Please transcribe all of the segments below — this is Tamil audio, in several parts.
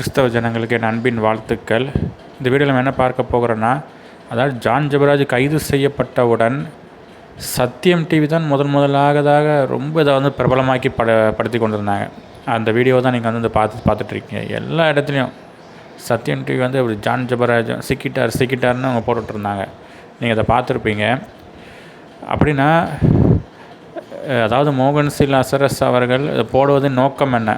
கிறிஸ்தவ ஜனங்களுக்கு என் அன்பின் வாழ்த்துக்கள். இந்த வீடியோவில் நம்ம என்ன பார்க்க போகிறோன்னா அதாவது ஜான் ஜெபராஜ் கைது செய்யப்பட்டவுடன் சத்தியம் டிவி தான் முதன் முதலாகதாக ரொம்ப இதை வந்து பிரபலமாக்கி பட படுத்தி கொண்டிருந்தாங்க. அந்த வீடியோ தான் நீங்கள் வந்து பார்த்து பார்த்துட்ருக்கீங்க எல்லா இடத்துலையும் சத்யம் டிவி வந்து அப்படி ஜான் ஜெபராஜ் சிக்கிட்டார் சிக்கிட்டார்னு அவங்க போட்டுட்ருந்தாங்க. நீங்கள் அதை பார்த்துருப்பீங்க. அப்படின்னா அதாவது மோகன் சில் அசரஸ் அவர்கள் இதை போடுவதன் நோக்கம் என்ன?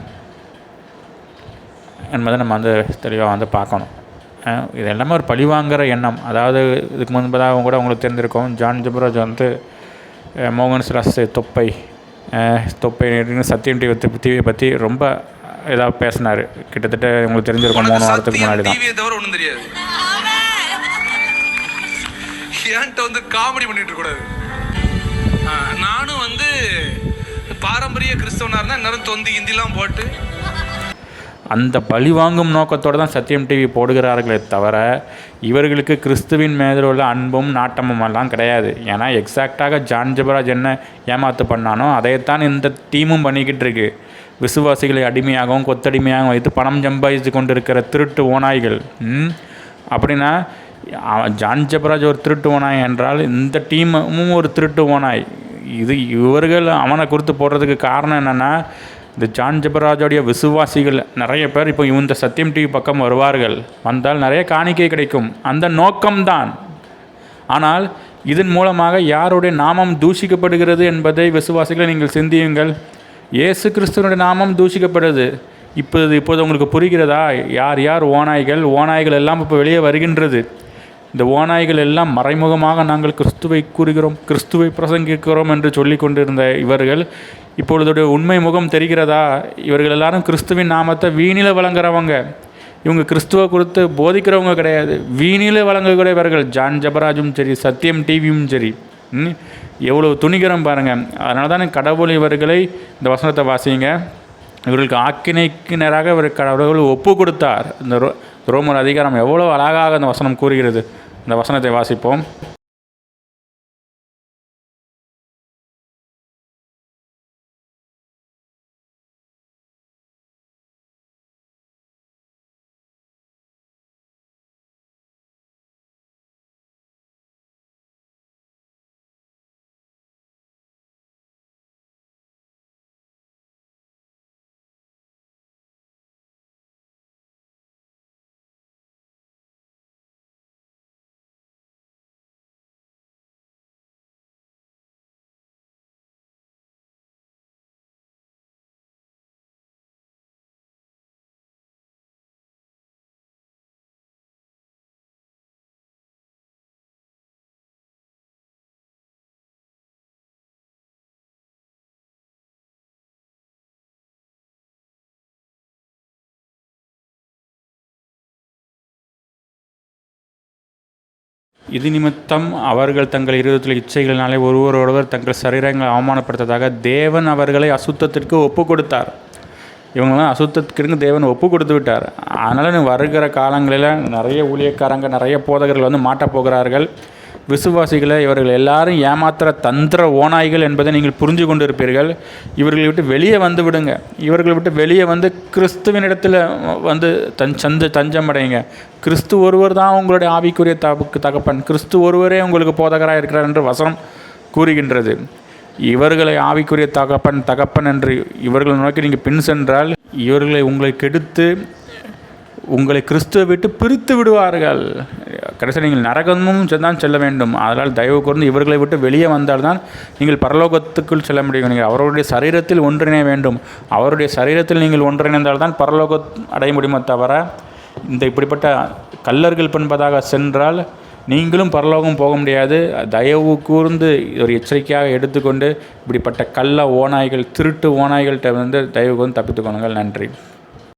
என்பதை நம்ம வந்து தெளிவாக வந்து பார்க்கணும். இது எல்லாமே ஒரு பழிவாங்கிற எண்ணம். அதாவது இதுக்கு முன்பதாக கூட உங்களுக்கு தெரிஞ்சிருக்கும் ஜான் ஜபராஜ் வந்து மோகன் சிலாஸ் தொப்பை தொப்பை சத்தியம் டிவி டிவியை பற்றி ரொம்ப இதாக பேசினார். கிட்டத்தட்ட உங்களுக்கு தெரிஞ்சிருக்கும் மூணு வாரத்துக்கு முன்னாடி தான். தவிர ஒண்ணும் தெரியாது. என்கிட்ட வந்து காமெடி பண்ணிட்டு கூடாது. நானும் வந்து பாரம்பரிய கிறிஸ்தவனா இருந்தா நேரம் தொந்தி கிந்திலாம் போட்டு அந்த பழி வாங்கும் நோக்கத்தோடு தான் சத்தியம் டிவி போடுகிறார்களே தவிர இவர்களுக்கு கிறிஸ்துவின் மேதில் உள்ள அன்பும் நாட்டமும் எல்லாம் கிடையாது. ஏன்னா எக்ஸாக்டாக ஜான் ஜபராஜ் என்ன ஏமாத்து பண்ணானோ அதைத்தான் இந்த டீமும் பண்ணிக்கிட்டு இருக்கு. விசுவாசிகளை அடிமையாகவும் கொத்தடிமையாகவும் வைத்து பணம் சம்பாதித்து கொண்டிருக்கிற திருட்டு ஓநாய்கள். ம்? அப்படின்னா ஜான் ஜபராஜ் ஒரு திருட்டு ஓநாய் என்றால் இந்த டீமும் ஒரு திருட்டு ஓநாய். இது இவர்கள் அவனை குறித்து போடுறதுக்கு காரணம் என்னென்னா இந்த ஜான் ஜபராஜோடைய விசுவாசிகள் நிறைய பேர் இப்போ இந்த சத்தியம் டிவி பக்கம் வருவார்கள். வந்தால் நிறைய காணிக்கை கிடைக்கும். அந்த நோக்கம்தான். ஆனால் இதன் மூலமாக யாருடைய நாமம் தூஷிக்கப்படுகிறது என்பதை விசுவாசிகளை நீங்கள் சிந்தியுங்கள். இயேசு கிறிஸ்துவனுடைய நாமம் தூஷிக்கப்படுது. இப்போது இப்போது உங்களுக்கு புரிகிறதா? யார் யார் ஓநாய்கள்? ஓநாய்கள் எல்லாம் இப்போ வெளியே வருகின்றது. இந்த ஓநாய்கள் எல்லாம் மறைமுகமாக நாங்கள் கிறிஸ்துவை கூறுகிறோம் கிறிஸ்துவை பிரசங்கிக்கிறோம் என்று சொல்லி கொண்டிருந்த இவர்கள் இப்பொழுதுடைய உண்மை முகம் தெரிகிறதா? இவர்கள் எல்லாரும் கிறிஸ்துவின் நாமத்தை வீணில வழங்குறவங்க. இவங்க கிறிஸ்துவ குறித்து போதிக்கிறவங்க கிடையாது வீணில வழங்கக்கூடியவர்கள் ஜான் ஜபராஜும் சரி சத்தியம் டிவியும் சரி. ம், எவ்வளோ துணிகரம் பாருங்கள் அதனால தான் கடவுள் இவர்களை இந்த வசனத்தை வாசிங்க. இவர்களுக்கு ஆக்கினைக்கு நேராக இவர் கடவுள் ஒப்பு கொடுத்தார். இந்த ரோ ரோமர் அதிகாரம் எவ்வளோ அழகாக அந்த வசனம் கூறுகிறது. இந்த வசனத்தை வாசிப்போம். இது நிமித்தம் அவர்கள் தங்கள் இருதயத்தில் இச்சைகளினாலே ஒருவரோடவர் தங்கள் சரீரங்களை அவமானப்படுத்ததாக தேவன் அவர்களை அசுத்தத்திற்கு ஒப்பு கொடுத்தார் இவங்களாம் அசுத்தத்திற்கு தேவன் ஒப்பு கொடுத்து விட்டார். அதனால் வருகிற காலங்களில் நிறைய ஊழியக்காரங்க நிறைய போதகர்கள் வந்து மாட்டப் போகிறார்கள் விசுவாசிகளை இவர்கள் எல்லாரும் ஏமாத்துற தந்திர ஓநாய்கள் என்பதை நீங்கள் புரிஞ்சு கொண்டு இருப்பீர்கள் இவர்களை விட்டு வெளியே வந்து விடுங்க. இவர்களை விட்டு வெளியே வந்து கிறிஸ்துவினிடத்தில் வந்து தன் சந்த தஞ்சமடைங்க கிறிஸ்து ஒருவர் தான் உங்களுடைய ஆவிக்குரிய தபுக்கு தகப்பன். கிறிஸ்து ஒருவரே உங்களுக்கு போதகராக இருக்கிறார் என்று வசனம் கூறுகின்றது. இவர்களை ஆவிக்குரிய தகப்பன் தகப்பன் என்று இவர்களை நோக்கி நீங்கள் பின் சென்றால் இவர்களை உங்களை கெடுத்து உங்களை கிறிஸ்துவை விட்டு பிரித்து விடுவார்கள். கடைசி நீங்கள் நரகமும் தான் செல்ல வேண்டும். அதனால் தயவு கூர்ந்து இவர்களை விட்டு வெளியே வந்தால்தான் நீங்கள் பரலோகத்துக்குள் செல்ல முடியும். நீங்கள் அவருடைய சரீரத்தில் ஒன்றிணைய வேண்டும். அவருடைய சரீரத்தில் நீங்கள் ஒன்றிணைந்தால் தான் அடைய முடியுமே தவிர இந்த இப்படிப்பட்ட கல்லர்கள் பண்பதாக சென்றால் நீங்களும் பரலோகம் போக முடியாது. தயவு கூர்ந்து ஒரு எச்சரிக்கையாக எடுத்துக்கொண்டு இப்படிப்பட்ட கள்ள ஓநாய்கள் திருட்டு ஓநாய்கள்கிட்ட வந்து தயவு கூர்ந்து தப்பித்துக்கொள்ளுங்கள் நன்றி.